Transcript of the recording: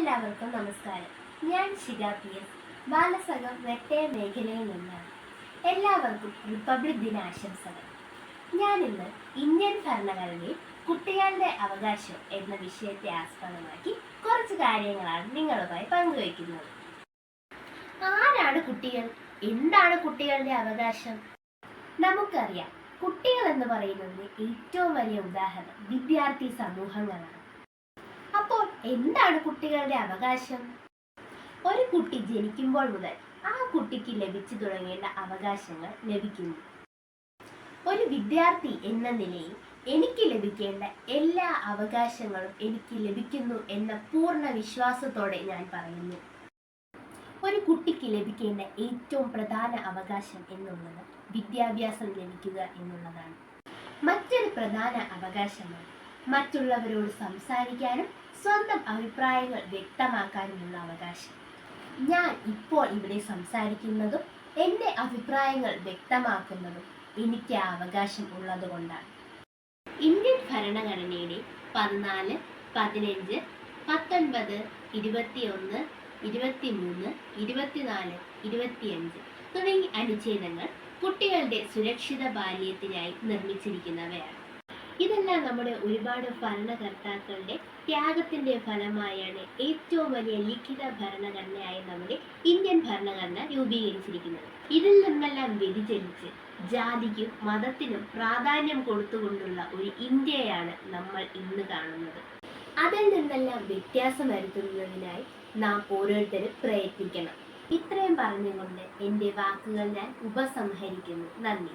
എല്ലാവർക്കും നമസ്കാരം. ഞാൻ ശിഖ പി എസ് ബാലസംഘം വെട്ടയ മേഖലയിൽ നിന്നാണ്. എല്ലാവർക്കും റിപ്പബ്ലിക് ദിനാശംസകൾ. ഞാൻ ഇന്ന് ഇന്ത്യൻ ഭരണഘടനയിൽ കുട്ടികളുടെ അവകാശം എന്ന വിഷയത്തെ ആസ്പദമാക്കി കുറച്ച് കാര്യങ്ങളാണ് നിങ്ങളുമായി പങ്കുവയ്ക്കുന്നത്. ആരാണ് കുട്ടികൾ? എന്താണ് കുട്ടികളുടെ അവകാശം? നമുക്കറിയാം കുട്ടികൾ എന്ന് പറയുന്നതിന് ഏറ്റവും വലിയ ഉദാഹരണം വിദ്യാർത്ഥി സമൂഹങ്ങളാണ്. എന്താണ് കുട്ടികളുടെ അവകാശം? ഒരു കുട്ടി ജനിക്കുമ്പോൾ മുതൽ ആ കുട്ടിക്ക് ലഭിച്ചു തുടങ്ങേണ്ട അവകാശങ്ങൾ ലഭിക്കുന്നു. ഒരു വിദ്യാർത്ഥി എന്ന നിലയിൽ എനിക്ക് ലഭിക്കേണ്ട എല്ലാ അവകാശങ്ങളും എനിക്ക് ലഭിക്കുന്നു എന്ന പൂർണ വിശ്വാസത്തോടെ ഞാൻ പറയുന്നു. ഒരു കുട്ടിക്ക് ലഭിക്കേണ്ട ഏറ്റവും പ്രധാന അവകാശം എന്നുള്ളത് വിദ്യാഭ്യാസം ലഭിക്കുക എന്നുള്ളതാണ്. മറ്റൊരു പ്രധാന അവകാശമാണ് മറ്റുള്ളവരോട് സംസാരിക്കാനും സ്വന്തം അഭിപ്രായങ്ങൾ വ്യക്തമാക്കാനുമുള്ള അവകാശം. ഞാൻ ഇപ്പോൾ ഇവിടെ സംസാരിക്കുന്നതും എന്റെ അഭിപ്രായങ്ങൾ വ്യക്തമാക്കുന്നതും എനിക്ക് ആ അവകാശം ഉള്ളതുകൊണ്ടാണ് ഇന്ത്യൻ ഭരണഘടനയുടെ പതിനാല് പതിനഞ്ച് പത്തൊൻപത് ഇരുപത്തിയൊന്ന് ഇരുപത്തിമൂന്ന് ഇരുപത്തിനാല് ഇരുപത്തിയഞ്ച് തുടങ്ങി അനുച്ഛേദങ്ങൾ കുട്ടികളുടെ സുരക്ഷിത ബാല്യത്തിനായി നിർമ്മിച്ചിരിക്കുന്നവയാണ്. ഇതെല്ലാം നമ്മുടെ ഒരുപാട് ഭരണകർത്താക്കളുടെ ത്യാഗത്തിന്റെ ഫലമായാണ് ഏറ്റവും വലിയ ലിഖിത ഭരണഘടനയായി നമ്മുടെ ഇന്ത്യൻ ഭരണഘടന രൂപീകരിച്ചിരിക്കുന്നത്. ഇതിൽ നിന്നെല്ലാം വ്യതിചലിച്ച് ജാതിക്കും മതത്തിനും പ്രാധാന്യം കൊടുത്തുകൊണ്ടുള്ള ഒരു ഇന്ത്യയാണ് നമ്മൾ ഇന്ന് കാണുന്നത്. അതിൽ നിന്നെല്ലാം വ്യത്യാസം വരുത്തുന്നതിനായി നാം ഓരോരുത്തരും പ്രയത്നിക്കണം. ഇത്രയും പറഞ്ഞുകൊണ്ട് എന്റെ വാക്കുകൾ ഞാൻ ഉപസംഹരിക്കുന്നു. നന്ദി.